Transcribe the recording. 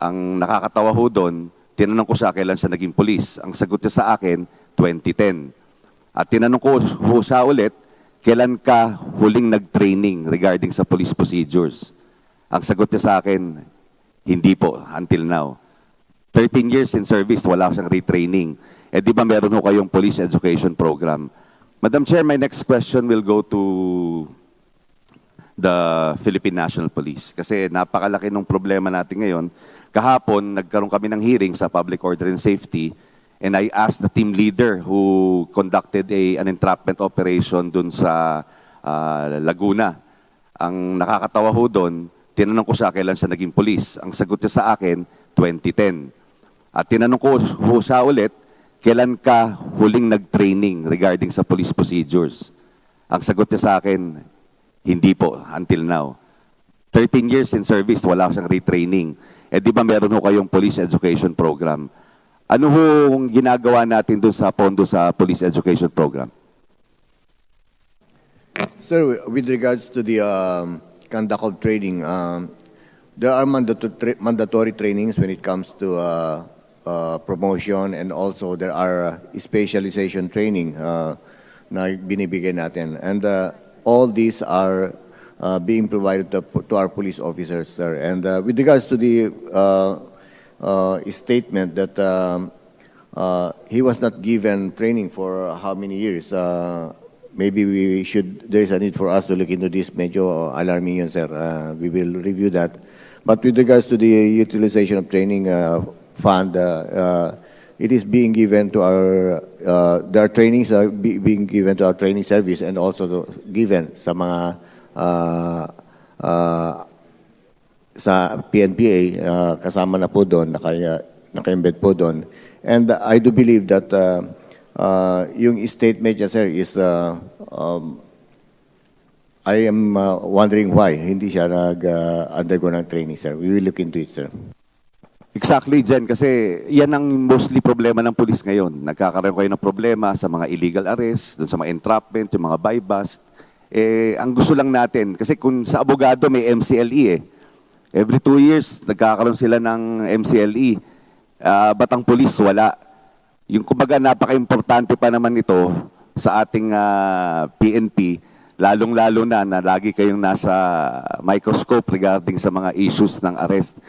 Ang nakakatawa ho doon, tinanong ko siya kailan siya naging polis. Ang sagot niya sa akin, 2010. At tinanong ko ho siya ulit, kailan ka huling nag-training regarding sa police procedures? Ang sagot niya sa akin, hindi po, until now. 13 years in service, wala siyang retraining. Eh di ba meron ho kayong police education program? Madam Chair, my next question will go to the Philippine National Police. Kasi napakalaki ng problema natin ngayon. Kahapon, nagkaroon kami ng hearing sa Public Order and Safety and I asked the team leader who conducted a, an entrapment operation dun sa ah, Laguna. Ang nakakatawa ho doon, tinanong ko siya kailan siya naging polis. Ang sagot niya sa akin, 2010. At tinanong ko ho siya ulit, kailan ka huling nag-training regarding sa police procedures? Ang sagot niya sa akin, hindi po, until now. 13 years in service, wala siyang retraining. Eh di ba meron ho kayong police education program? Ano ho ang ginagawa natin doon sa pondo sa police education program? Sir, with regards to the um, conduct of training, um, there are mandatory, mandatory trainings when it comes to uh, uh, promotion and also there are specialization training uh, na binibigay natin. And uh, all these are uh, being provided to, to our police officers, sir. And uh, with regards to the uh, uh, statement that um, uh, he was not given training for how many years, uh, maybe we should, there is a need for us to look into this. Medyo alarming yun, sir. We will review that. But with regards to the utilization of training fund, it is being given to our, uh, there are trainings are be- being given to our training service and also to- given sa mga uh, uh, sa PNPA, uh, kasama na po doon, naka, naka-embed po doon. And I do believe that uh, uh, yung statement niya, sir, is, uh, um, I am uh, wondering why hindi siya nag-undergo ng training, sir. We will look into it, sir. Exactly, Jen, kasi yan ang mostly problema ng pulis ngayon. Nagkakaroon kayo ng problema sa mga illegal arrest, dun sa mga entrapment, yung mga buy bust. Eh, ang gusto lang natin, kasi kung sa abogado may MCLE eh. Every two years, nagkakaroon sila ng MCLE. Ah, ba't ang pulis wala? Yung kumbaga napaka-importante pa naman ito sa ating ah, PNP, lalong-lalo na na lagi kayong nasa microscope regarding sa mga issues ng arrest.